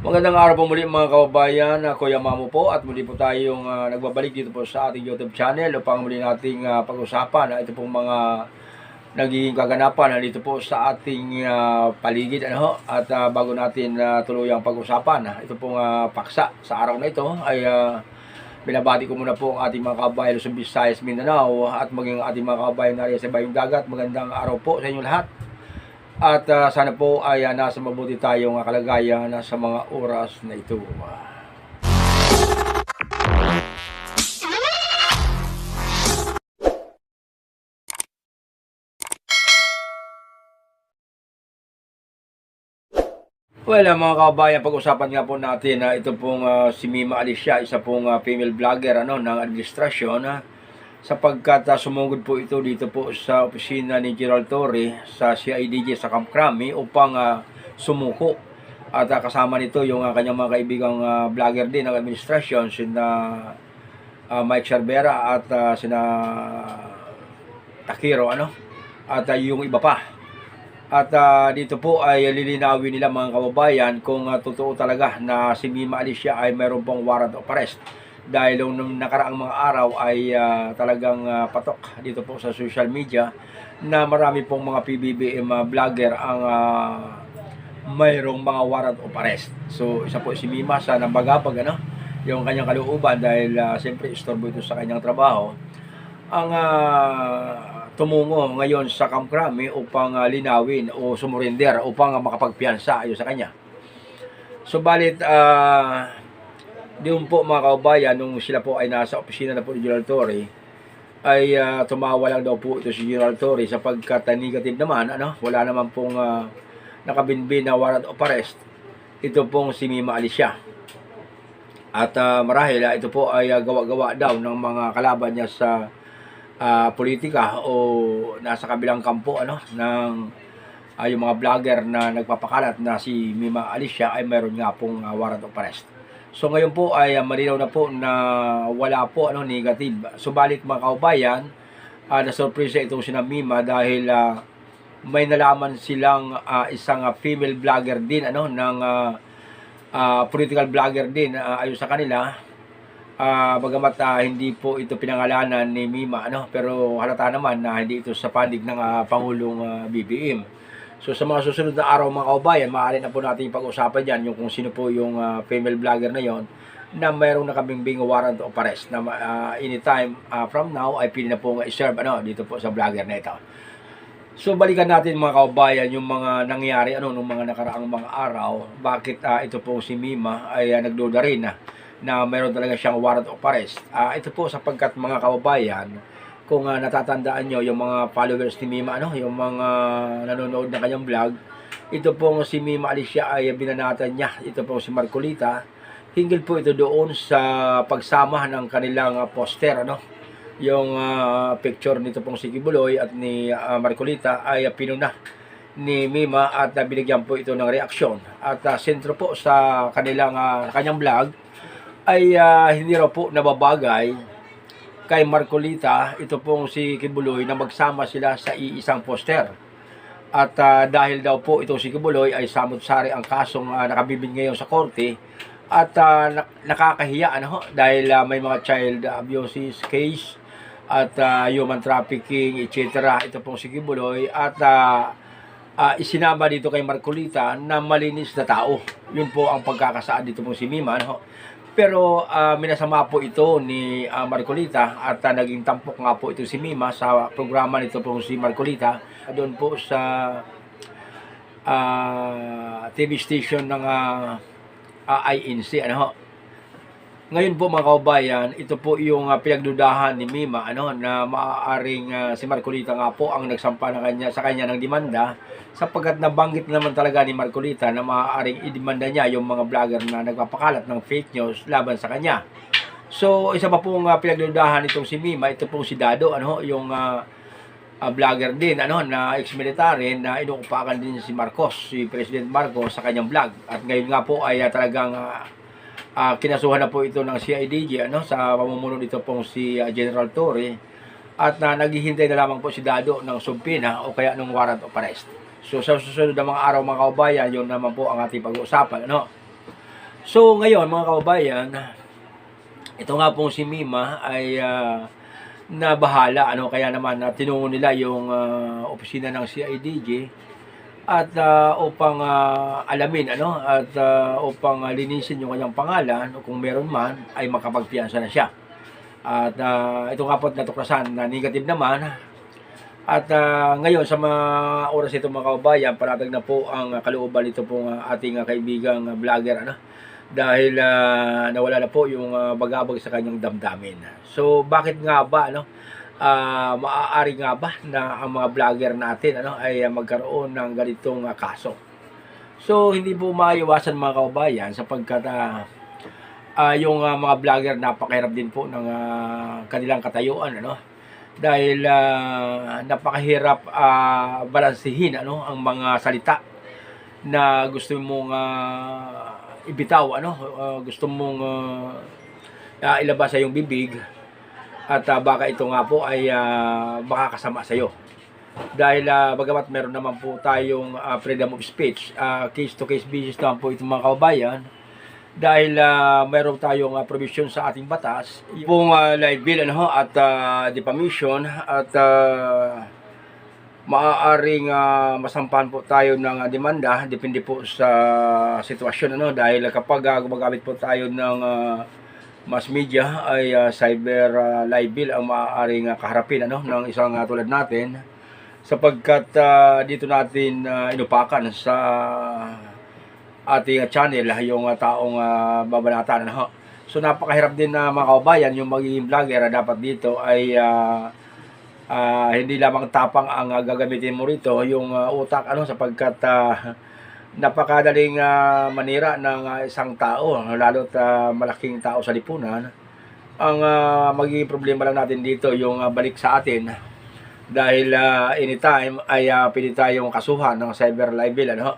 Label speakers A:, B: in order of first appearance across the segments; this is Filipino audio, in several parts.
A: Magandang araw po muli mga kababayan, ako Yamamo po at muli po tayong ah, nagbabalik dito po sa ating YouTube channel upang muli nating ah, pag-usapan ah, ito pong mga nagiging kaganapan na dito po sa ating ah, paligid ano at ah, bago natin uh, tuluyang pag-usapan ah, ito pong ah, paksa sa araw na ito ay ah, binabati ko muna po ang ating mga kababayan Luzon, Visayas, Mindanao at maging ating mga kababayan na sa Bayong Dagat. Magandang araw po sa inyo lahat at ah, sana po ay ah, nasa mabuti tayong ah, kalagayan sa mga oras na ito. Well, ah, mga kababayan, pag-usapan nga po natin na ito pong ah, si Mima Alicia, isa pong ah, female vlogger ano, ng administrasyon ah, sapagkat ah, sumugod po ito dito po sa opisina ni Gerald Torre sa CIDG sa Camp Crame upang ah, sumuko. At ah, kasama nito yung ah, kanyang mga kaibigang ah, vlogger din ng administrasyon, sina ah, Mike Cervera at ah, sina Takiro, ano? At ah, yung iba pa. At ah, dito po ay lilinawin nila mga kababayan kung ah, totoo talaga na si Mima Alicia ay mayroon pong warrant of arrest. Dahil nung nakaraang mga araw ay ah, talagang ah, patok dito po sa social media na marami pong mga PBBM ah, vlogger ang ah, mayroong mga warrant of arrest. So isa po si Mima sa nabagabag ano, yung kanyang kalooban dahil ah, siyempre istorbo ito sa kanyang trabaho. Ang ah, tumungo ngayon sa Camp Crame upang ah, linawin o sumurinder upang ah, makapagpiyansa ayon sa kanya. So balit doon po mga kaubayan nung sila po ay nasa opisina na po ni General Torre ay ah, tumawa lang daw po ito si General Torre sapagkat negative naman ano wala naman pong ah, nakabinbin na warrant of arrest ito pong si Mima Alicia at ah, marahil ah, ito po ay ah, gawa-gawa daw ng mga kalaban niya sa ah, politika o nasa kabilang kampo ano ng ah, yung mga vlogger na nagpapakalat na si Mima Alicia ay mayroon nga pong ah, warrant of arrest. So ngayon po ay ah, malinaw na po na wala po ano negative. Subalit mga kaubayan, uh, na surprise itong sina Mima dahil ah, may nalaman silang ah, isang ah, female vlogger din ano ng ah, ah, political vlogger din ah, ayon sa kanila Ah, bagamat ah, hindi po ito pinangalanan ni Mima ano pero halata naman na hindi ito sa pandig ng ah, Pangulong ah, BBM. So sa mga susunod na araw mga kaubayan, maaari na po natin pag-usapan diyan yung kung sino po yung ah, female vlogger na yon na mayroong nakabimbing warrant of arrest na ah, anytime ah, from now ay pili na po i-serve ano dito po sa vlogger na ito. So balikan natin mga kaubayan yung mga nangyari ano nung mga nakaraang mga araw. Bakit ah, ito po si Mima ay ah, nagduda rin na na mayroon talaga siyang warrant of arrest. Ah, ito po sapagkat mga kaubayan, kung ah, natatandaan nyo yung mga followers ni Mima, ano, yung mga nanonood ng kanyang vlog, ito pong si Mima Alicia ay binanatan niya. Ito po si Marcolita. Hinggil po ito doon sa pagsama ng kanilang ah, poster, ano, yung ah, picture nito pong si Kibuloy at ni ah, Marcolita ay pinuna ni Mima at ah, binigyan po ito ng reaksyon. At ah, sentro po sa kanilang ah, kanyang vlog ay ah, hindi raw po nababagay kay Marcolita, ito pong si Kibuloy na magsama sila sa iisang poster. At ah, dahil daw po itong si Kibuloy ay samot-sari ang kasong uh, nakabibig ngayon sa korte at na- nakakahiya ano dahil ah, may mga child abuses case at ah, human trafficking etc. Ito pong si Kibuloy at ah, ah, isinama dito kay Marcolita na malinis na tao. Yun po ang pagkakasaad dito pong si Mima. Ano? Pero ah, minasama po ito ni ah, Marcolita at ah, naging tampok nga po ito si Mima sa programa nito pong si Marcolita. Doon po sa ah, TV station ng ah, ah, INC. Ano ho? Ngayon po mga kaubayan, ito po yung ah, pinagdudahan ni Mima ano na maaaring ah, si Marcolita nga po ang nagsampa na kanya sa kanya ng demanda sapagkat nabanggit naman talaga ni Marcolita na maaaring idemanda niya yung mga vlogger na nagpapakalat ng fake news laban sa kanya. So isa pa pong uh, pinagdudahan itong si Mima, ito pong si Dado ano yung ah, ah, vlogger din ano na ex-military na inuupakan din si Marcos, si President Marcos sa kanyang vlog. At ngayon nga po ay ah, talagang ah, Ah, kinasuhan na po ito ng CIDG ano sa pamumuno nito pong si ah, General Torre at na naghihintay na lamang po si Dado ng sumpina o kaya ng warrant of arrest. So sa susunod na mga araw mga kaubayan, yun naman po ang ating pag-uusapan ano. So ngayon mga kababayan, ito nga pong si Mima ay ah, nabahala ano kaya naman na tinungo nila yung ah, opisina ng CIDG at ah, upang ah, alamin ano at ah, upang ah, linisin yung kanyang pangalan o kung meron man ay makapagpiyansa na siya. At ah, ito nga po natuklasan na negative naman at ah, ngayon sa mga oras ito mga kababayan, panatag na po ang kalooban nito pong ah, ating ah, kaibigang ah, vlogger ano dahil ah, nawala na po yung ah, bagabag sa kanyang damdamin. So bakit nga ba ano ah, maaari nga ba na ang mga vlogger natin ano ay magkaroon ng ganitong ah, kaso? So hindi po maiwasan mga kababayan sapagkat ah, ah, yung ah, mga vlogger napakahirap din po ng ah, kanilang katayuan ano? Dahil ah, napakahirap ah, balansehin ano ang mga salita na gusto mong ah, ibitaw ano? Ah, gusto mong ah, ilabas sa iyong bibig at ah, baka ito nga po ay ah, makakasama sa iyo dahil ah, bagamat meron naman po tayong ah, freedom of speech case to case basis naman po itong mga kababayan dahil ah, meron tayong ah, provision sa ating batas yung uh, live bill ano, at ah, defamation at ah, maaaring ah, masampahan po tayo ng ah, demanda depende po sa sitwasyon ano dahil kapag ah, gumagamit po tayo ng ah, mass media ay ah, cyber ah, live bill ang maaaring ah, kaharapin ano ng isang ah, tulad natin sapagkat ah, dito natin ah, inupakan sa ating channel yung ah, taong uh, babanatan ano. So napakahirap din na mga kababayan yung magiging vlogger ah, dapat dito ay ah, ah, hindi lamang tapang ang ah, gagamitin mo rito yung ah, utak ano sapagkat ah, napakadaling ah, manira ng ah, isang tao lalo't ah, malaking tao sa lipunan. Ang ah, magiging problema lang natin dito yung ah, balik sa atin. Dahil ah, anytime ay uh, pwede tayong kasuhan ng cyber libel ano?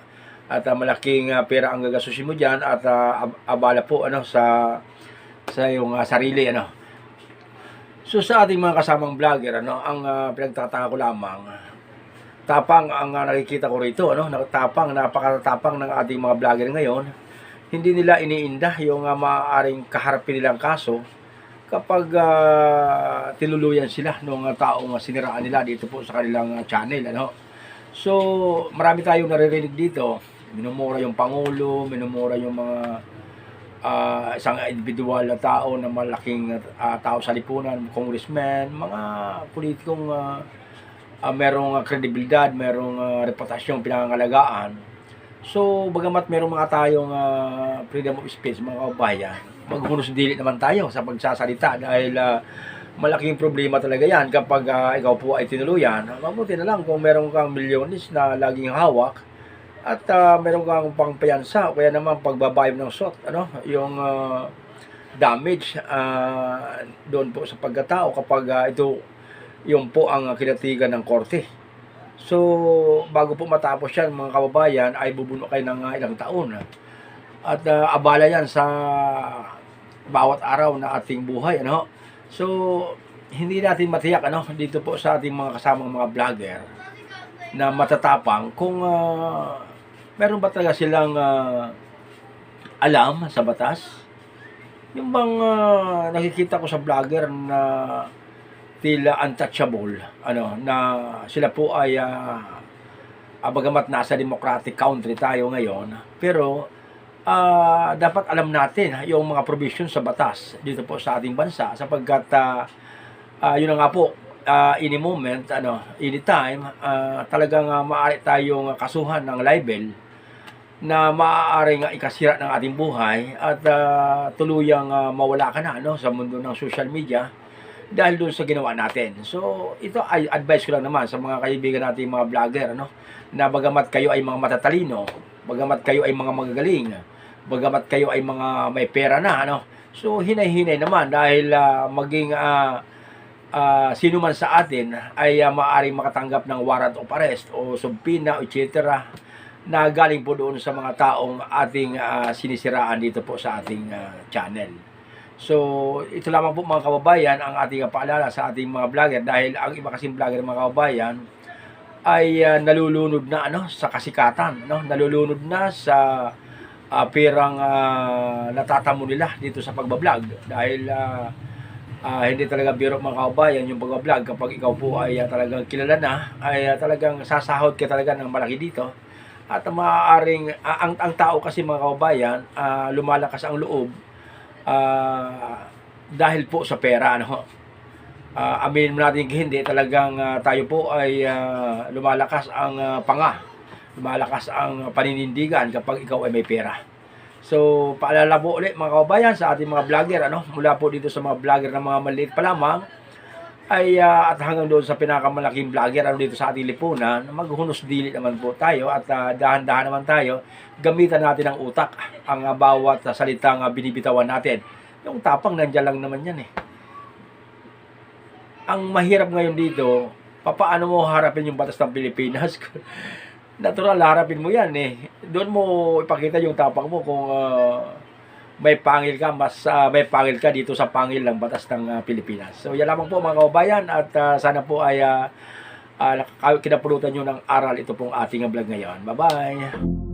A: At ah, malaking ah, pera ang gagasusin mo diyan at ab- abala po ano sa sa iyong ah, sarili ano? So sa ating mga kasamang vlogger ano ang ah, pinagtataka ko lamang tapang ang ah, nakikita ko rito ano? Nakatapang napakatapang ng ating mga vlogger ngayon. Hindi nila iniinda yung uh, maaaring kaharapin nilang kaso kapag ah, tinuluyan sila ng uh, taong ah, siniraan nila dito po sa kanilang ah, channel ano? So marami tayong naririnig dito. Minumura yung pangulo minumura yung mga ah, isang individual na tao na malaking ah, tao sa lipunan congressman mga politikong ah, ah, merong ah, kredibilidad merong ah, reputasyon pinangangalagaan so bagamat merong mga tayong ah, freedom of speech mga kababayan maghunos dili naman tayo sa pagsasalita dahil ah, malaking problema talaga yan kapag ah, ikaw po ay tinuluyan. Mabuti na lang kung meron kang milyones na laging hawak at ah, meron kang pangpayansa o kaya naman pagbabayad ng SOT, ano, yung ah, damage ah, doon po sa pagkatao kapag ah, ito yung po ang kinatigan ng korte. So, bago po matapos yan, mga kababayan, ay bubuno kayo ng ah, ilang taon. At ah, abala yan sa bawat araw na ating buhay, ano. So, hindi natin matiyak, ano, dito po sa ating mga kasamang mga vlogger na matatapang kung ah, meron ba talaga silang ah, alam sa batas. Yung bang ah, nakikita ko sa vlogger na tila untouchable, ano, na sila po ay ah, bagamat nasa democratic country tayo ngayon, pero ah, dapat alam natin yung mga provision sa batas dito po sa ating bansa sapagkat ah, ah, yun na nga po ah, any moment ano anytime ah, talagang uh, maaari tayong kasuhan ng libel na maaaring uh, ikasira ng ating buhay at ah, tuluyang ah, mawala ka na ano sa mundo ng social media dahil doon sa ginawa natin. So, ito ay advice ko lang naman sa mga kaibigan natin mga vlogger ano na bagamat kayo ay mga matatalino, bagamat kayo ay mga magagaling, bagamat kayo ay mga may pera na ano. So, hinay-hinay naman dahil ah, maging ah, ah, sino man sa atin ay uh, maaaring makatanggap ng warrant of arrest o subpoena, etc. na galing po doon sa mga taong ating ah, sinisiraan dito po sa ating ah, channel. So, ito lamang po mga kababayan ang ating paalala sa ating mga vlogger. Dahil ang iba kasing vlogger mga kababayan ay ah, nalulunod na ano sa kasikatan, no? Nalulunod na sa ah, perang ah, natatamo nila dito sa pagbablog. Dahil ah, ah, hindi talaga biro mga kaubayan yung pagbablog. Kapag ikaw po ay ah, talagang kilala na ay ah, talagang sasahod ka talaga ng malaki dito. At maaaring ah, ang, ang tao kasi mga kaubayan ah, lumalakas ang loob ah, dahil po sa pera ano Ah, aminin natin hindi talagang ah, tayo po ay ah, lumalakas ang ah, panga. Lumalakas ang paninindigan kapag ikaw ay may pera. So paalala po ulit mga kaubayan sa ating mga vlogger ano? Mula po dito sa mga vlogger na mga maliit pa lamang ay ah, at hanggang doon sa pinakamalaking vlogger ano dito sa ating lipunan maghunos dili naman po tayo at ah, dahan-dahan naman tayo gamitan natin ang utak ang ah, bawat ah, salitang ah, binibitawan natin yung tapang nandiyan lang naman yan eh ang mahirap ngayon dito, papaano mo harapin yung batas ng Pilipinas? Natural, harapin mo yan eh. Doon mo ipakita yung tapang mo kung ah, may pangil ka, mas ah, may pangil ka dito sa pangil ng batas ng ah, Pilipinas. So yan lamang po mga kaubayan at ah, sana po ay uh, kinapulutan nyo ng aral ito pong ating vlog ngayon. Bye-bye!